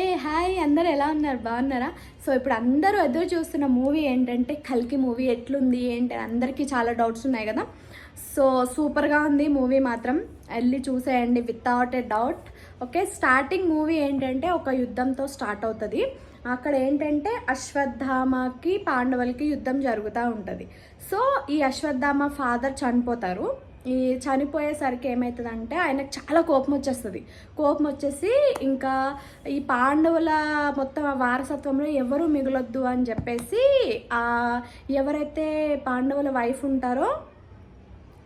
ఏ hi అందరు ఎలా ఉన్నారు? బాగున్నారా? సో ఇప్పుడు అందరూ ఎదురు చూస్తున్న మూవీ ఏంటంటే కల్కి మూవీ ఎట్లుంది ఏంటి అని అందరికీ చాలా డౌట్స్ ఉన్నాయి కదా? సో సూపర్గా ఉంది మూవీ మాత్రం. వెళ్ళి చూసేయండి without a doubt. Okay starting movie ఏంటంటే ఒక యుద్ధంతో స్టార్ట్ అవుతుంది. అక్కడ ఏంటంటే అశ్వత్థామకి పాండవులకి యుద్ధం జరుగుతూ ఉంటుంది. సో ఈ అశ్వత్థామ ఫాదర్ చనిపోతారు. ఈ చనిపోయేసరికి ఏమవుతుందంటే ఆయనకు చాలా కోపం వచ్చేస్తుంది కోపం వచ్చేసి ఇంకా ఈ పాండవుల మొత్తం వారసత్వంలో ఎవరు మిగలొద్దు అని చెప్పేసి ఎవరైతే పాండవుల వైఫ్ ఉంటారో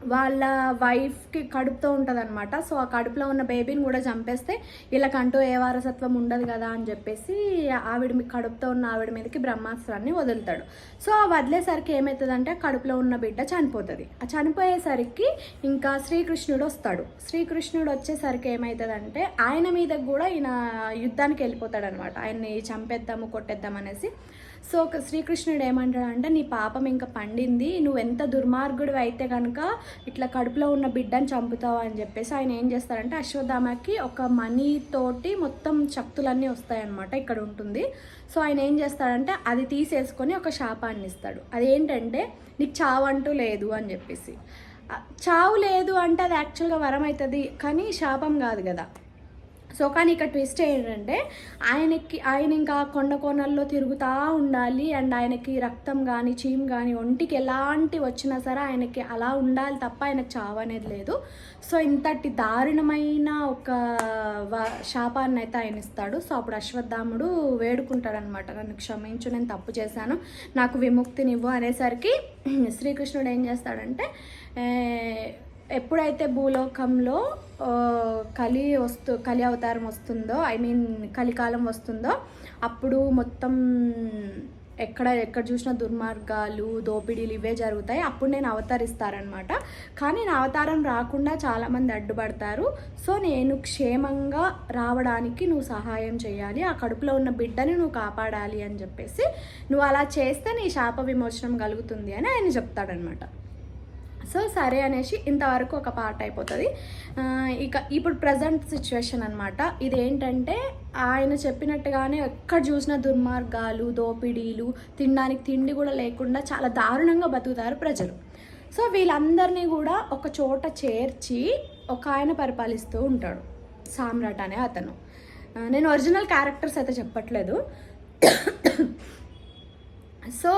వాళ్ళ వైఫ్కి కడుపుతో ఉంటుంది అనమాట సో ఆ కడుపులో ఉన్న బేబీని కూడా చంపేస్తే వీళ్ళకంటూ ఏ వారసత్వం ఉండదు కదా అని చెప్పేసి ఆవిడ కడుపుతో ఉన్న ఆవిడ మీదకి బ్రహ్మాస్త్రాన్ని వదులుతాడు. సో ఆ వదిలేసరికి ఏమవుతుందంటే కడుపులో ఉన్న బిడ్డ చనిపోతుంది. ఆ చనిపోయేసరికి ఇంకా శ్రీకృష్ణుడు వస్తాడు. శ్రీకృష్ణుడు వచ్చేసరికి ఏమవుతుందంటే ఆయన మీద కూడా ఈయన యుద్ధానికి వెళ్ళిపోతాడు అనమాట ఆయన్ని చంపేద్దాము కొట్టేద్దాం అనేసి సో ఒక శ్రీకృష్ణుడు ఏమంటాడంటే నీ పాపం ఇంకా పండింది నువ్వు ఎంత దుర్మార్గుడు అయితే కనుక ఇట్లా కడుపులో ఉన్న బిడ్డని చంపుతావు అని చెప్పేసి ఆయన ఏం చేస్తారంటే అశ్వత్థామకి ఒక మనీ తోటి మొత్తం శక్తులన్నీ వస్తాయన్నమాట ఇక్కడ ఉంటుంది. సో ఆయన ఏం చేస్తాడంటే అది తీసేసుకొని ఒక శాపాన్ని ఇస్తాడు. అదేంటంటే నీకు చావంటూ లేదు అని చెప్పేసి. చావు లేదు అంటే అది యాక్చువల్గా వరం అవుతుంది కానీ శాపం కాదు కదా. సో కానీ ఇక్కడ ట్విస్ట్ ఏంటంటే ఆయనకి ఆయన ఇంకా కొండ కోణల్లో తిరుగుతూ ఉండాలి అండ్ ఆయనకి రక్తం కానీ చీమ్ కానీ ఒంటికి ఎలాంటి వచ్చినా సరే ఆయనకి అలా ఉండాలి తప్ప ఆయనకు చావు అనేది లేదు. సో ఇంతటి దారుణమైన ఒక వ- శాపాన్ని అయితే ఆయన ఇస్తాడు. సో అప్పుడు అశ్వత్థాముడు వేడుకుంటాడనమాట నన్ను క్షమించు నేను తప్పు చేశాను నాకు విముక్తినివ్వు అనేసరికి శ్రీకృష్ణుడు ఏం చేస్తాడంటే ఎప్పుడైతే భూలోకంలో కలి వస్తు కలి అవతారం వస్తుందో ఐ మీన్ కలికాలం వస్తుందో అప్పుడు మొత్తం ఎక్కడ ఎక్కడ చూసిన దుర్మార్గాలు దోపిడీలు ఇవే జరుగుతాయి. అప్పుడు నేను అవతరిస్తారనమాట. కానీ నా అవతారం రాకుండా చాలామంది అడ్డుపడతారు. సో నేను క్షేమంగా రావడానికి నువ్వు సహాయం చేయాలి. ఆ కడుపులో ఉన్న బిడ్డని నువ్వు కాపాడాలి అని చెప్పేసి నువ్వు అలా చేస్తే నీ శాప విమోచనం కలుగుతుంది అని ఆయన చెప్తాడనమాట. సో సరే అనేసి ఇంతవరకు ఒక పార్ట్ అయిపోతుంది. ఇక ఇప్పుడు ప్రజెంట్ సిచ్యువేషన్ అనమాట ఇదేంటంటే ఆయన చెప్పినట్టుగానే ఎక్కడ చూసిన దుర్మార్గాలు దోపిడీలు తినడానికి తిండి కూడా లేకుండా చాలా దారుణంగా బతుకుతారు ప్రజలు. సో వీళ్ళందరినీ కూడా ఒక చోట చేర్చి ఒక ఆయన పరిపాలిస్తూ ఉంటాడు సామ్రాట్ అనే అతను. నేను ఒరిజినల్ క్యారెక్టర్స్ అయితే చెప్పట్లేదు. సో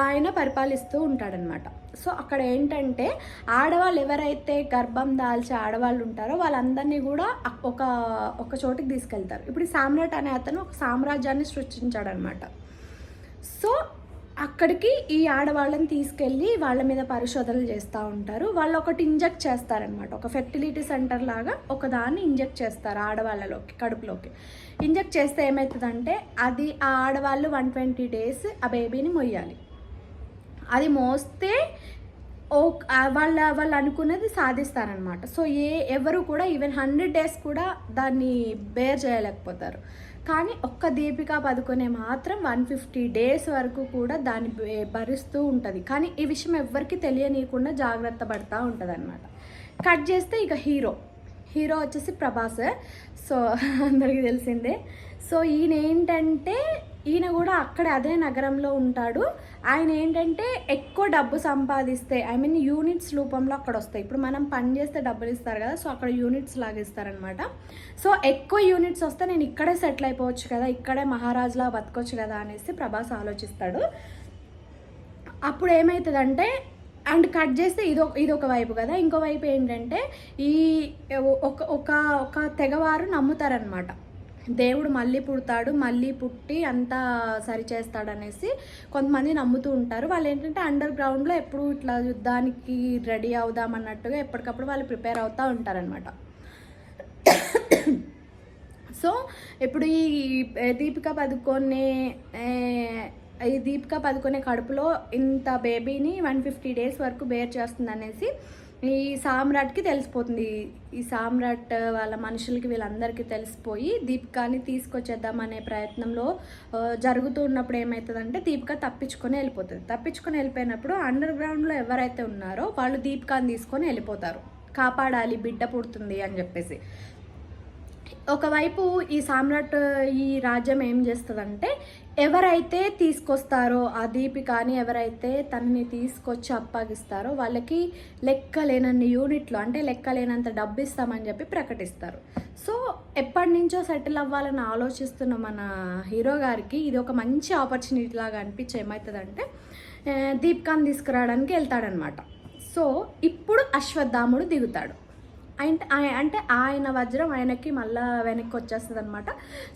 ఆయన పరిపాలిస్తూ ఉంటాడనమాట సో అక్కడ ఏంటంటే ఆడవాళ్ళు ఎవరైతే గర్భం దాల్చే ఆడవాళ్ళు ఉంటారో వాళ్ళందరినీ కూడా ఒక ఒక చోటికి తీసుకెళ్తారు. ఇప్పుడు సామ్రాట్ అనే అతను ఒక సామ్రాజ్యాన్ని సృష్టించాడనమాట. సో అక్కడికి ఈ ఆడవాళ్ళని తీసుకెళ్ళి వాళ్ళ మీద పరిశోధనలు చేస్తూ ఉంటారు. వాళ్ళు ఒకటి ఇంజెక్ట్ చేస్తారనమాట. ఒక ఫెర్టిలిటీ సెంటర్ లాగా ఒక దాన్ని ఇంజెక్ట్ చేస్తారు ఆడవాళ్ళలోకి కడుపులోకి. ఇంజెక్ట్ చేస్తే ఏమవుతుందంటే అది ఆ ఆడవాళ్ళు వన్ ట్వంటీ డేస్ ఆ బేబీని మొయ్యాలి. అది మోస్తే ఓ వాళ్ళ వాళ్ళు అనుకున్నది సాధిస్తారనమాట సో ఏ ఎవరు కూడా ఈవెన్ హండ్రెడ్ డేస్ కూడా దాన్ని బేర్ చేయలేకపోతారు. కానీ ఒక్క దీపికా పదుకొనే మాత్రం వన్ ఫిఫ్టీ డేస్ వరకు కూడా దాన్ని భరిస్తూ ఉంటుంది. కానీ ఈ విషయం ఎవ్వరికి తెలియనీయకుండా జాగ్రత్త పడతా ఉంటుంది అనమాట కట్ చేస్తే ఇక హీరో హీరో వచ్చేసి ప్రభాస్. సో అందరికీ తెలిసిందే. సో ఈయన ఏంటంటే ఈయన కూడా అక్కడ అదే నగరంలో ఉంటాడు. ఆయన ఏంటంటే ఎక్కువ డబ్బు సంపాదిస్తే ఐ మీన్ యూనిట్స్ రూపంలో అక్కడ వస్తాయి. ఇప్పుడు మనం పని చేస్తే డబ్బులు ఇస్తారు కదా సో అక్కడ యూనిట్స్ లాగా ఇస్తారనమాట సో ఎక్కువ యూనిట్స్ వస్తే నేను ఇక్కడే సెటిల్ అయిపోవచ్చు కదా ఇక్కడే మహారాజులా బతకొచ్చు కదా అనేసి ప్రభాస్ ఆలోచిస్తాడు. అప్పుడు ఏమవుతుందంటే అండ్ కట్ చేస్తే ఇదో ఇది ఒక వైపు కదా ఇంకో వైపు ఏంటంటే ఈ ఒక ఒక ఒక తెగవారు నమ్ముతారనమాట దేవుడు మళ్ళీ పుడతాడు మళ్ళీ పుట్టి అంతా సరి చేస్తాడనేసి కొంతమంది నమ్ముతూ ఉంటారు. వాళ్ళు ఏంటంటే అండర్ గ్రౌండ్లో ఎప్పుడు ఇట్లా యుద్ధానికి రెడీ అవుదాం అన్నట్టుగా ఎప్పటికప్పుడు వాళ్ళు ప్రిపేర్ అవుతూ ఉంటారనమాట సో ఇప్పుడు ఈ దీపిక పదుకొనే ఈ దీపిక పదుకొనే కడుపులో ఇంత బేబీని వన్ ఫిఫ్టీ డేస్ వరకు బేర్ చేస్తుంది అనేసి ఈ సామ్రాట్కి తెలిసిపోతుంది. ఈ సామ్రాట్ వాళ్ళ మనుషులకి వీళ్ళందరికీ తెలిసిపోయి దీపికాని తీసుకొచ్చేద్దామనే ప్రయత్నంలో జరుగుతూ ఉన్నప్పుడు ఏమవుతుందంటే దీపిక తప్పించుకొని వెళ్ళిపోతుంది. తప్పించుకొని వెళ్ళిపోయినప్పుడు అండర్ గ్రౌండ్లో ఎవరైతే ఉన్నారో వాళ్ళు దీపికాని తీసుకొని వెళ్ళిపోతారు. కాపాడాలి బిడ్డ పుడుతుంది అని చెప్పేసి. ఒకవైపు ఈ సామ్రాట్ ఈ రాజ్యం ఏం చేస్తుందంటే ఎవరైతే తీసుకొస్తారో ఆ దీపిక అని ఎవరైతే తనని తీసుకొచ్చి అప్పగిస్తారో వాళ్ళకి లెక్కలేనన్ని యూనిట్లు అంటే లెక్కలేనంత డబ్బు ఇస్తామని చెప్పి ప్రకటిస్తారు. సో ఎప్పటి నుంచో సెటిల్ అవ్వాలని ఆలోచిస్తున్న మన హీరో గారికి ఇది ఒక మంచి ఆపర్చునిటీ లాగా అనిపించి ఏమవుతుందంటే ఆ, దీపికాని తీసుకురావడానికి వెళ్తాడనమాట. సో ఇప్పుడు అశ్వత్థాముడు దిగుతాడు. అంటే అంటే ఆయన వజ్రం ఆయనకి మళ్ళా వెనక్కి వచ్చేస్తుంది అనమాట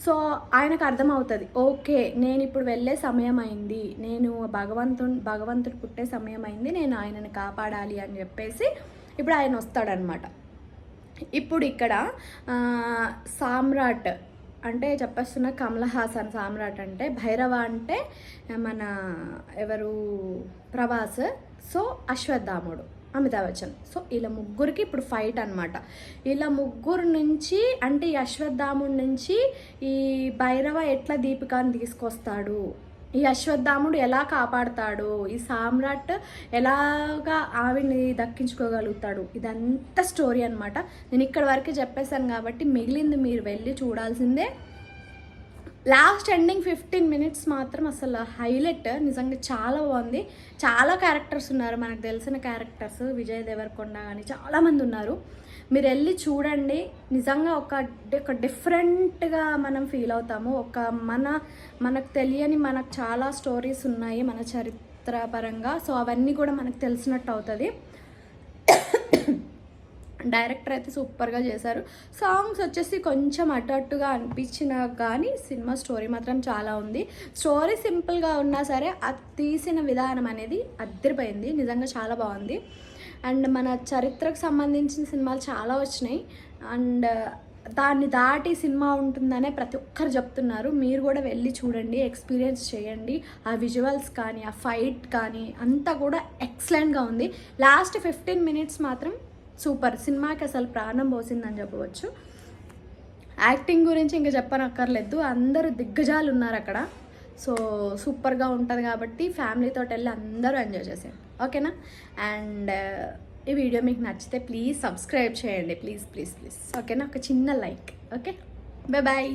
సో ఆయనకు అర్థమవుతుంది ఓకే నేను ఇప్పుడు వెళ్ళే సమయం అయింది నేను భగవంతుడు భగవంతుడు పుట్టే సమయం అయింది నేను ఆయనని కాపాడాలి అని చెప్పేసి ఇప్పుడు ఆయన వస్తాడనమాట ఇప్పుడు ఇక్కడ సామ్రాట్ అంటే చెప్పేస్తున్న కమల్ హాసన్ సామ్రాట్ అంటే భైరవ అంటే మన ఎవరు ప్రభాస్ సో అశ్వత్థాముడు. అమితాబ్ బచ్చన్ సో ఇలా ముగ్గురికి ఇప్పుడు ఫైట్ అనమాట ఇలా ముగ్గురు నుంచి అంటే ఈ నుంచి ఈ భైరవ ఎట్లా దీపికాన్ని తీసుకొస్తాడు? ఈ అశ్వత్థాముడు ఎలా కాపాడుతాడు? ఈ సామ్రాట్ ఎలాగా ఆవిడ్ని దక్కించుకోగలుగుతాడు? ఇదంతా స్టోరీ అనమాట నేను ఇక్కడ వరకు చెప్పేశాను కాబట్టి మిగిలింది మీరు వెళ్ళి చూడాల్సిందే. లాస్ట్ ఎండింగ్ ఫిఫ్టీన్ మినిట్స్ మాత్రం అసలు హైలైట్. నిజంగా చాలా బాగుంది. చాలా క్యారెక్టర్స్ ఉన్నారు. మనకు తెలిసిన క్యారెక్టర్స్ విజయ్ దేవరకొండ కానీ చాలామంది ఉన్నారు. మీరు వెళ్ళి చూడండి. నిజంగా ఒక ఒక డిఫరెంట్గా మనం ఫీల్ అవుతాము. ఒక మన మనకు తెలియని మనకు చాలా స్టోరీస్ ఉన్నాయి మన చరిత్రపరంగా సో అవన్నీ కూడా మనకు తెలిసినట్టు అవుతుంది. డైరెక్టర్ అయితే సూపర్గా చేశారు. సాంగ్స్ వచ్చేసి కొంచెం అటు అట్టుగా అనిపించినా కానీ సినిమా స్టోరీ మాత్రం చాలా ఉంది. స్టోరీ సింపుల్గా ఉన్నా సరే అది తీసిన విధానం అనేది అద్దరిపోయింది. నిజంగా చాలా బాగుంది. అండ్ మన చరిత్రకు సంబంధించిన సినిమాలు చాలా వచ్చినాయి. అండ్ దాన్ని దాటి సినిమా ఉంటుందనే ప్రతి ఒక్కరు చెప్తున్నారు. మీరు కూడా వెళ్ళి చూడండి ఎక్స్పీరియన్స్ చేయండి. ఆ విజువల్స్ కానీ ఆ ఫైట్ కానీ అంతా కూడా ఎక్సలెంట్గా ఉంది. లాస్ట్ ఫిఫ్టీన్ మినిట్స్ మాత్రం సూపర్ సినిమాకి అసలు ప్రాణం పోసిందని చెప్పవచ్చు. యాక్టింగ్ గురించి ఇంకా చెప్పనక్కర్లేదు. అందరూ దిగ్గజాలు ఉన్నారు అక్కడ. సో సూపర్గా ఉంటుంది కాబట్టి ఫ్యామిలీతో వెళ్ళి అందరూ ఎంజాయ్ చేసేయండి. ఓకేనా? అండ్ ఈ వీడియో మీకు నచ్చితే ప్లీజ్ సబ్స్క్రైబ్ చేయండి. Please please please. ఓకేనా? ఒక చిన్న లైక్. ఓకే? Bye bye.